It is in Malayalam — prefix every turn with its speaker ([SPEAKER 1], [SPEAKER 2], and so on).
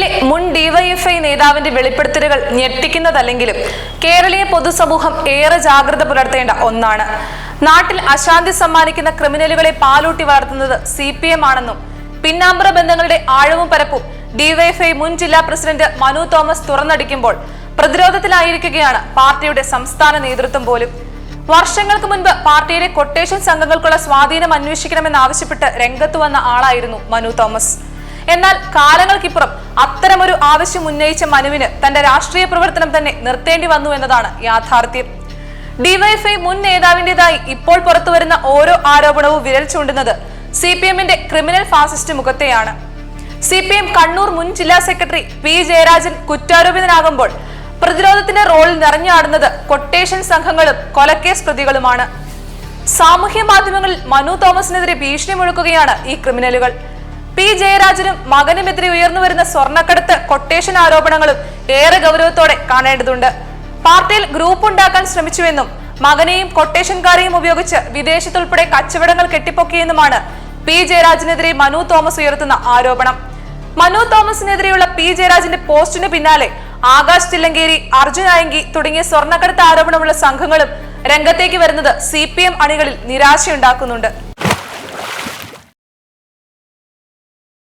[SPEAKER 1] കണ്ണൂരിലെ മുൻ ഡിവൈഎഫ്ഐ നേതാവിന്റെ വെളിപ്പെടുത്തലുകൾ ഞെട്ടിക്കുന്നതല്ലെങ്കിലും കേരളീയ പൊതുസമൂഹം ഏറെ ജാഗ്രത പുലർത്തേണ്ട ഒന്നാണ്. നാട്ടിൽ അശാന്തി സമ്മാനിക്കുന്ന ക്രിമിനലുകളെ പാലൂട്ടി വളർത്തുന്നത് സി പി എം ആണെന്നും പിന്നാമ്പുറ ബന്ധങ്ങളുടെ ആഴവും പരപ്പും ഡിവൈഎഫ്ഐ മുൻ ജില്ലാ പ്രസിഡന്റ് മനു തോമസ് തുറന്നടിക്കുമ്പോൾ പ്രതിരോധത്തിലായിരിക്കുകയാണ് പാർട്ടിയുടെ സംസ്ഥാന നേതൃത്വം പോലും. വർഷങ്ങൾക്ക് മുൻപ് പാർട്ടിയിലെ കൊട്ടേഷൻ സംഘങ്ങൾക്കുള്ള സ്വാധീനം അന്വേഷിക്കണമെന്നാവശ്യപ്പെട്ട് രംഗത്ത് വന്ന ആളായിരുന്നു മനു തോമസ്. എന്നാൽ കാലങ്ങൾക്കിപ്പുറം അത്തരമൊരു ആവശ്യം ഉന്നയിച്ച മനുവിന് തന്റെ രാഷ്ട്രീയ പ്രവർത്തനം തന്നെ നിർത്തേണ്ടി വന്നു എന്നതാണ് യാഥാർത്ഥ്യം. ഡിവൈഎഫ്ഐ മുൻ നേതാവിന്റേതായി ഇപ്പോൾ പുറത്തുവരുന്ന ഓരോ ആരോപണവും വിരൽ ചൂണ്ടുന്നത് സി പി എമ്മിന്റെ ക്രിമിനൽ ഫാസിസ്റ്റ് മുഖത്തെയാണ്. സി പി എം കണ്ണൂർ മുൻ ജില്ലാ സെക്രട്ടറി പി ജയരാജൻ കുറ്റാരോപിതനാകുമ്പോൾ പ്രതിരോധത്തിന്റെ റോളിൽ നിറഞ്ഞാടുന്നത് കൊട്ടേഷൻ സംഘങ്ങളും കൊലക്കേസ് പ്രതികളുമാണ്. സാമൂഹ്യ മാധ്യമങ്ങളിൽ മനു തോമസിനെതിരെ ഭീഷണി മുഴക്കുകയാണ് ഈ ക്രിമിനലുകൾ. പി ജയരാജനും മകനുമെതിരെ ഉയർന്നു വരുന്ന സ്വർണക്കടത്ത് കൊട്ടേഷൻ ആരോപണങ്ങളും ഏറെ ഗൗരവത്തോടെ കാണേണ്ടതുണ്ട്. പാർട്ടിയിൽ ഗ്രൂപ്പ് ഉണ്ടാക്കാൻ ശ്രമിച്ചുവെന്നും മകനെയും കൊട്ടേഷൻകാരെയും ഉപയോഗിച്ച് വിദേശത്തുൾപ്പെടെ കച്ചവടങ്ങൾ കെട്ടിപ്പൊക്കിയെന്നുമാണ് പി ജയരാജനെതിരെ മനു തോമസ് ഉയർത്തുന്ന ആരോപണം. മനു തോമസിനെതിരെയുള്ള പി ജയരാജന്റെ പോസ്റ്റിന് പിന്നാലെ ആകാശ് തില്ലങ്കേരി അർജുൻ അയങ്കി തുടങ്ങിയ സ്വർണക്കടത്ത് ആരോപണമുള്ള സംഘങ്ങളും രംഗത്തേക്ക് വരുന്നത് സി പി എം അണികളിൽ നിരാശയുണ്ടാക്കുന്നുണ്ട്.